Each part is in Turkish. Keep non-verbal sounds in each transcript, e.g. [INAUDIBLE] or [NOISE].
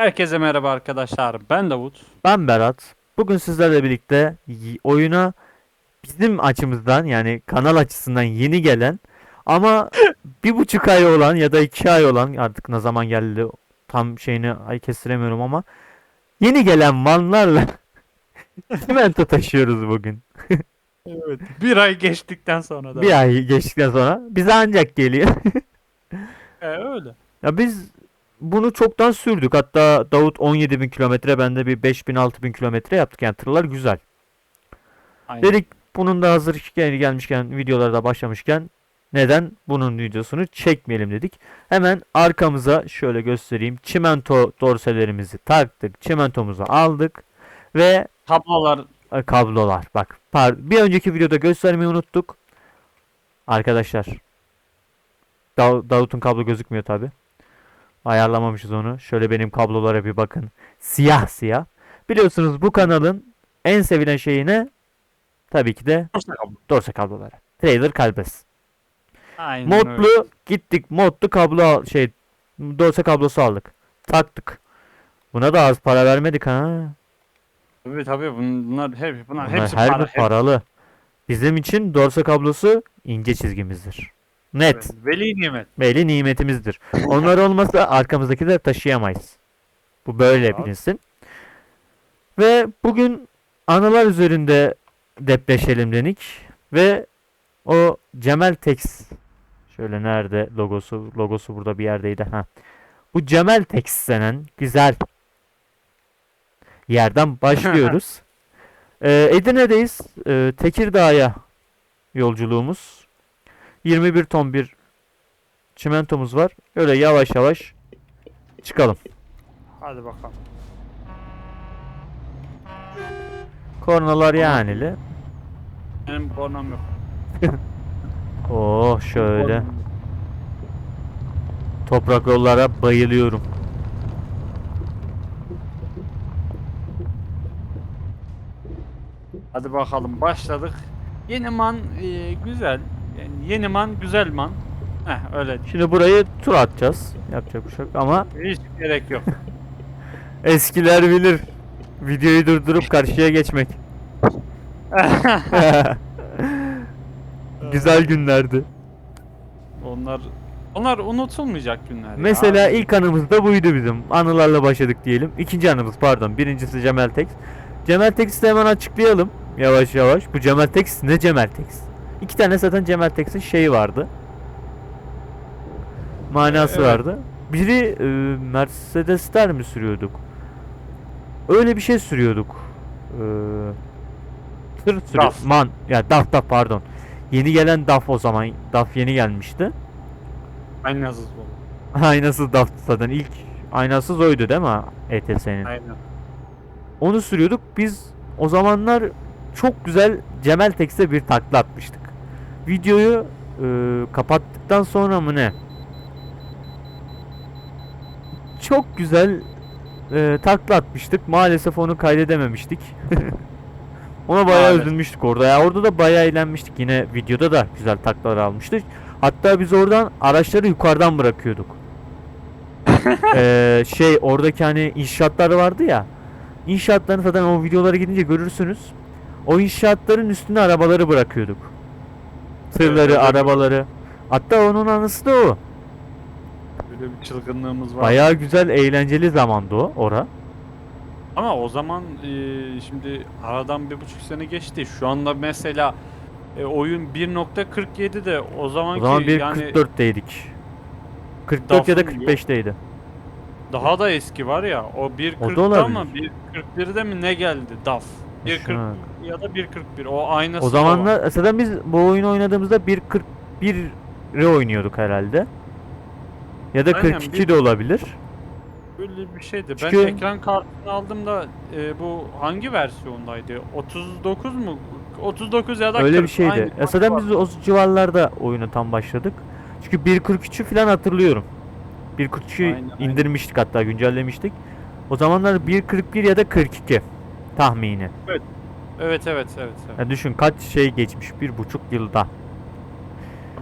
Herkese merhaba arkadaşlar. Ben Davut. Ben Berat. Bugün sizlerle birlikte oyuna bizim açımızdan yani kanal açısından yeni gelen ama [LAUGHS] bir buçuk ay olan ya da iki ay olan artık ne zaman geldi tam şeyini ay kestiremiyorum ama yeni gelen manlarla çimento [LAUGHS] taşıyoruz bugün. [LAUGHS] Evet. Bir ay geçtikten sonra da. Bir ay geçtikten sonra bize ancak geliyor. E, öyle. Ya biz bunu çoktan sürdük. Hatta Davut 17 bin kilometre, ben de bir 5 bin 6 bin kilometre yaptık. Yani tırlar güzel. Aynen. Dedik bunun da hazır gel- gelmişken videolara da başlamışken neden bunun videosunu çekmeyelim dedik. Hemen arkamıza şöyle göstereyim. Çimento dorselerimizi taktık. Çimentomuzu aldık ve Tablolar e, kablolar. Bak bir önceki videoda göstermeyi unuttuk. Arkadaşlar Dav- Davut'un kablo gözükmüyor tabi. Ayarlamamışız onu. Şöyle benim kablolara bir bakın. Siyah siyah. Biliyorsunuz bu kanalın en sevilen şeyi ne? Tabii ki de dorse kabloları. Trailer kalbes. Aynen öyle. Modlu gittik modlu kablo şey dorse kablosu aldık. Taktık. Buna da az para vermedik ha. Tabii tabii bunlar hep bunlar Bunlar hepsi her para. bir hep- paralı. Bizim için dorse kablosu ince çizgimizdir. Net. Evet, Veli nimet. Belli nimetimizdir. Onlar olmasa arkamızdaki de taşıyamayız. Bu böyle bilinsin. Ve bugün anılar üzerinde depreşelim dedik. Ve o Cemal Tex şöyle nerede logosu logosu burada bir yerdeydi ha. Bu Cemal Tex denen güzel yerden başlıyoruz. [LAUGHS] Ee, Edirne'deyiz. Ee, Tekirdağ'a yolculuğumuz. 21 ton bir çimentomuz var. Öyle yavaş yavaş çıkalım. Hadi bakalım. Kornalar yanili. Benim kornam yok. [LAUGHS] Oh şöyle. Toprak yollara bayılıyorum. Hadi bakalım başladık. Yeni man e, güzel. Yani yeni man güzel man. Heh öyle. Şimdi burayı tur atacağız. Yapacak bir şey yok ama Hiç gerek yok. [LAUGHS] eskiler bilir. Videoyu durdurup karşıya geçmek. [LAUGHS] Güzel günlerdi. Onlar onlar unutulmayacak günler. ya. Mesela ilk anımız da buydu bizim. Anılarla başladık diyelim. İkinci anımız pardon. Birincisi Cemal Tex. Cemal Tex'i de hemen açıklayalım. Yavaş yavaş. Bu Cemal Tex ne Cemal Tex? İki tane zaten Cemal Tex'in şeyi vardı. Manası Evet. vardı. Biri e, Mercedesler mi sürüyorduk? Öyle bir şey sürüyorduk. E, tır sürüyor. DAF. Man. Ya DAF DAF pardon. Yeni gelen DAF o zaman. DAF yeni gelmişti. Aynasız bu. [LAUGHS] Aynasız DAF zaten ilk aynasız oydu değil mi ETS'nin? Aynen. Onu sürüyorduk. Biz o zamanlar çok güzel Cemal Tex'e bir takla atmıştık. Videoyu e, kapattıktan sonra mı ne? Çok güzel e, takla atmıştık. Maalesef onu kaydedememiştik. [LAUGHS] Ona bayağı Maalesef. üzülmüştük orada. Ya orada da bayağı eğlenmiştik. Yine videoda da güzel taklalar almıştık. Hatta biz oradan araçları yukarıdan bırakıyorduk. Ee, [LAUGHS] şey oradaki hani inşaatlar vardı ya. İnşaatların zaten o videolara gidince görürsünüz. O inşaatların üstüne arabaları bırakıyorduk. Tırları, arabaları. Hatta onun anısı da o. Böyle bir çılgınlığımız var. Bayağı güzel, eğlenceli zamandı o, ora. Ama o zaman e, şimdi aradan bir buçuk sene geçti. Şu anda mesela e, oyun 1.47 de o O zamanki zaman bir yani 44'teydik. 44 ya da Dafın 45'teydi. daha da eski var ya. O O da 1.40'da olabilir. ama 1.41'de mi ne geldi DAF? 1.40 Şuna- ya da 1.41 o aynası O zamanlar zaten biz bu oyunu oynadığımızda 1.41'i oynuyorduk herhalde. Ya da Aynen, 42 bir- de olabilir. Böyle bir şeydi. Çünkü- Ben ekran kartını aldım da e, bu hangi versiyondaydı? 39 mu? 39 ya da Öyle 40. bir şeydi. Aynı var. biz o civarlarda oyuna tam başladık. Çünkü 1.43'ü falan hatırlıyorum. 1.43'ü Aynen, aynen. indirmiştik hatta güncellemiştik. O zamanlar 1.41 ya da 42 tahmini. Evet evet evet. evet. Ya düşün kaç şey geçmiş bir buçuk yılda.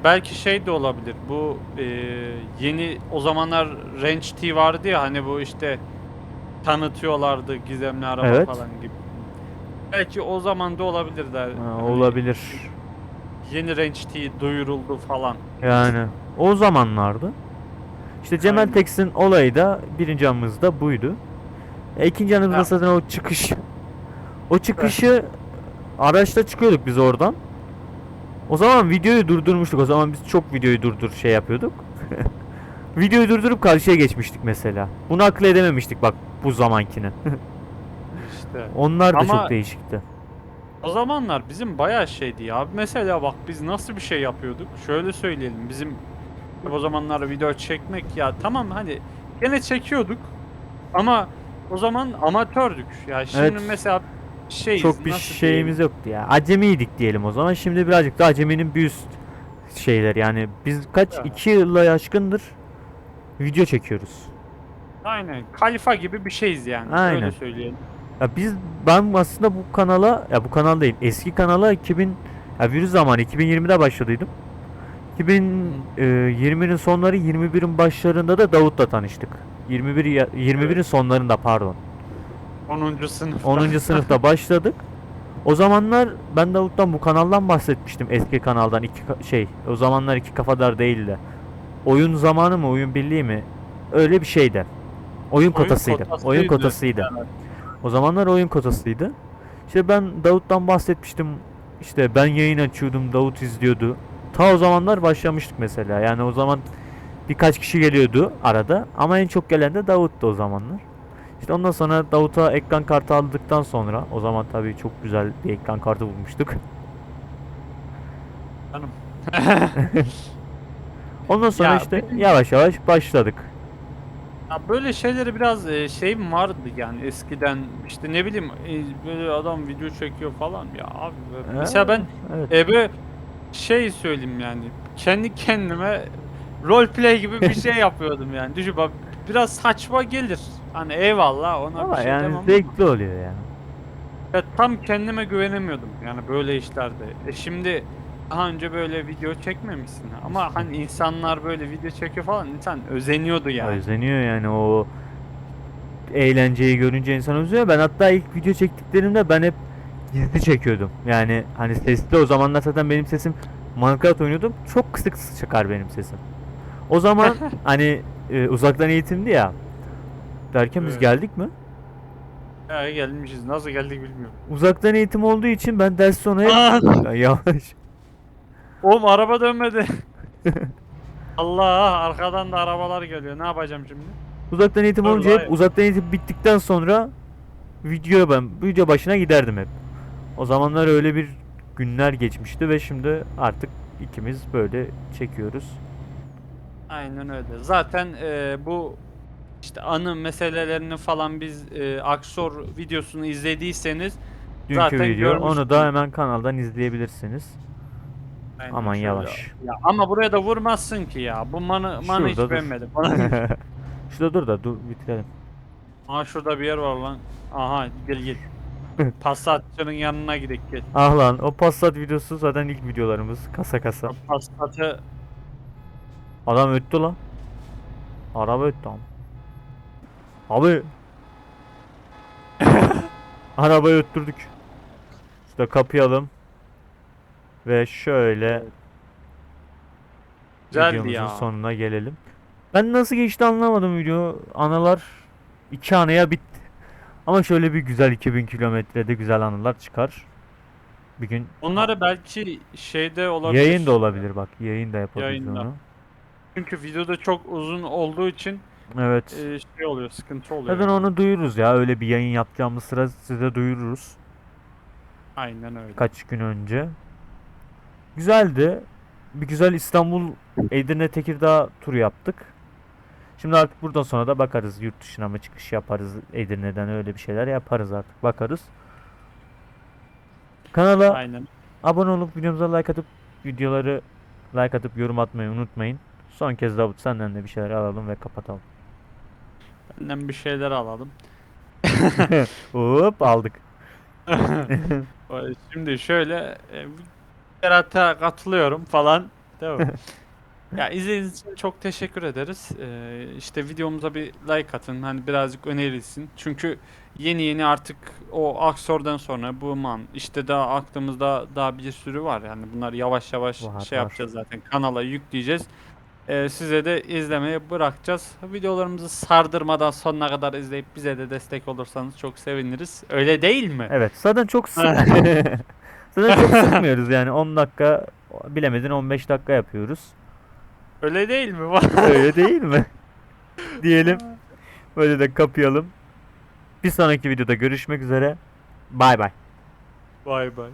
Belki şey de olabilir. Bu e, yeni o zamanlar Range T vardı ya hani bu işte tanıtıyorlardı gizemli araba Evet. falan gibi. Belki o zaman da olabilir der. Ha, Hani olabilir. Yeni Range T duyuruldu falan. Yani o zamanlardı. İşte Cemal Aynen. Teksin olayı da birinci anımız buydu. E, ikinci anımızda zaten o çıkış o çıkışı araçla çıkıyorduk biz oradan. O zaman videoyu durdurmuştuk. O zaman biz çok videoyu durdur şey yapıyorduk. [LAUGHS] videoyu durdurup karşıya geçmiştik mesela. Bunu akıl edememiştik bak bu zamankini. [LAUGHS] işte. Onlar da Ama çok değişikti. O zamanlar bizim bayağı şeydi ya. Mesela bak biz nasıl bir şey yapıyorduk? Şöyle söyleyelim. Bizim o zamanlar video çekmek ya tamam hani gene çekiyorduk ama o zaman amatördük. Ya şimdi Evet. mesela şeyiz. Çok bir nasıl şeyimiz diyeyim? yoktu ya. Acemiydik diyelim o zaman. Şimdi birazcık da aceminin bir üst şeyler yani biz kaç ya. iki yılla aşkındır video çekiyoruz. Aynen. Kalifa gibi bir şeyiz yani. Aynen. Öyle söyleyelim. Ya biz ben aslında bu kanala ya bu kanal değil eski kanala 2000 ya virüs zamanı 2020'de başladıydım. 2020'nin e, sonları 21'in başlarında da Davut'la tanıştık. 21 21'in sonlarında pardon. 10. sınıfta. 10. sınıfta [LAUGHS] başladık. O zamanlar ben Davut'tan bu kanaldan bahsetmiştim eski kanaldan iki şey o zamanlar iki kafadar değildi. Oyun zamanı mı oyun birliği mi öyle bir şeydi. Oyun, oyun kotasıydı. kotasıydı. Oyun kotasıydı. O zamanlar oyun kotasıydı. İşte ben Davut'tan bahsetmiştim. İşte ben yayın açıyordum Davut izliyordu. Ta o zamanlar başlamıştık mesela yani o zaman birkaç kişi geliyordu arada ama en çok gelen de Davut'tu o zamanlar. İşte ondan sonra Davut'a ekran kartı aldıktan sonra o zaman tabii çok güzel bir ekran kartı bulmuştuk. Canım. [LAUGHS] ondan sonra ya, işte yavaş yavaş başladık. Ya böyle şeyleri biraz şey vardı yani eskiden işte ne bileyim e, böyle adam video çekiyor falan ya abi. Ee, mesela ben evet. e, şey söyleyeyim yani kendi kendime role play gibi bir şey [LAUGHS] yapıyordum yani. Düşün bak biraz saçma gelir Hani eyvallah ona Ama bir şey yani demem. zevkli oluyor ya. Ya tam kendime güvenemiyordum yani böyle işlerde. E şimdi daha önce böyle video çekmemişsin ama hani insanlar böyle video çekiyor falan insan özeniyordu yani. Özeniyor yani o eğlenceyi görünce insan özeniyor. Ben hatta ilk video çektiklerimde ben hep gizli çekiyordum. Yani hani sesli o zamanlar zaten benim sesim Minecraft oynuyordum. Çok kısık çıkar benim sesim. O zaman [LAUGHS] hani e, uzaktan eğitimdi ya. Derken biz Evet. geldik mi? Ya gelmişiz. Nasıl geldik bilmiyorum. Uzaktan eğitim olduğu için ben ders sonu ah! yavaş. Oğlum araba dönmedi. [LAUGHS] Allah arkadan da arabalar geliyor. Ne yapacağım şimdi? Uzaktan eğitim Dur, olunca hep uzaktan eğitim bittikten sonra videoya ben video başına giderdim hep. O zamanlar öyle bir günler geçmişti ve şimdi artık ikimiz böyle çekiyoruz. Aynen öyle. Zaten e, bu işte anı meselelerini falan biz e, Aksor videosunu izlediyseniz Dünkü zaten video. Onu da hemen kanaldan izleyebilirsiniz. Aynen Aman şöyle. yavaş. Ya ama buraya da vurmazsın ki ya. Bu manı, manı hiç beğenmedim. [LAUGHS] Şurada dur da dur bitirelim. Aa şurada bir yer var lan. Aha gel gel. [LAUGHS] Passatçı'nın yanına gidelim gel. Ah lan o Passat videosu zaten ilk videolarımız. Kasa kasa. Passat'ı Adam öttü lan. Araba öttü ama. Abi. [LAUGHS] Arabayı öttürdük. Şurada kapayalım. Ve şöyle Güzeldi videomuzun ya. sonuna gelelim. Ben nasıl geçti anlamadım video. Analar iki anaya bitti. Ama şöyle bir güzel 2000 kilometrede güzel anılar çıkar. Bir gün Onları belki şeyde olabilir. yayın da olabilir bak. Yayın da yapabiliriz onu. Çünkü videoda çok uzun olduğu için Evet. e, şey oluyor, sıkıntı oluyor. Zaten onu duyururuz ya. Öyle bir yayın yapacağımız sıra size duyururuz. Aynen öyle. Kaç gün önce. Güzeldi. Bir güzel İstanbul, Edirne, Tekirdağ turu yaptık. Şimdi artık buradan sonra da bakarız. Yurt dışına mı çıkış yaparız Edirne'den öyle bir şeyler yaparız artık. Bakarız. Kanala Aynen. abone olup videomuza like atıp videoları like atıp yorum atmayı unutmayın. Son kez Davut senden de bir şeyler alalım ve kapatalım. Senden bir şeyler alalım. [LAUGHS] Hop aldık. [LAUGHS] Şimdi şöyle e, Berat'a katılıyorum falan. Değil mi? [LAUGHS] ya izlediğiniz için çok teşekkür ederiz. Ee, işte videomuza bir like atın. Hani birazcık önerilsin. Çünkü yeni yeni artık o Aksor'dan sonra bu man işte daha aklımızda daha bir sürü var. Yani bunlar yavaş yavaş var, şey var. yapacağız zaten. Kanala yükleyeceğiz. Ee, size de izlemeye bırakacağız. Videolarımızı sardırmadan sonuna kadar izleyip bize de destek olursanız çok seviniriz. Öyle değil mi? Evet zaten çok [LAUGHS] sık [LAUGHS] zaten çok sıkmıyoruz yani 10 dakika bilemedin 15 dakika yapıyoruz. Öyle değil mi? [LAUGHS] Öyle değil mi? Diyelim. Böyle de kapayalım. Bir sonraki videoda görüşmek üzere. Bay bay. Bay bay.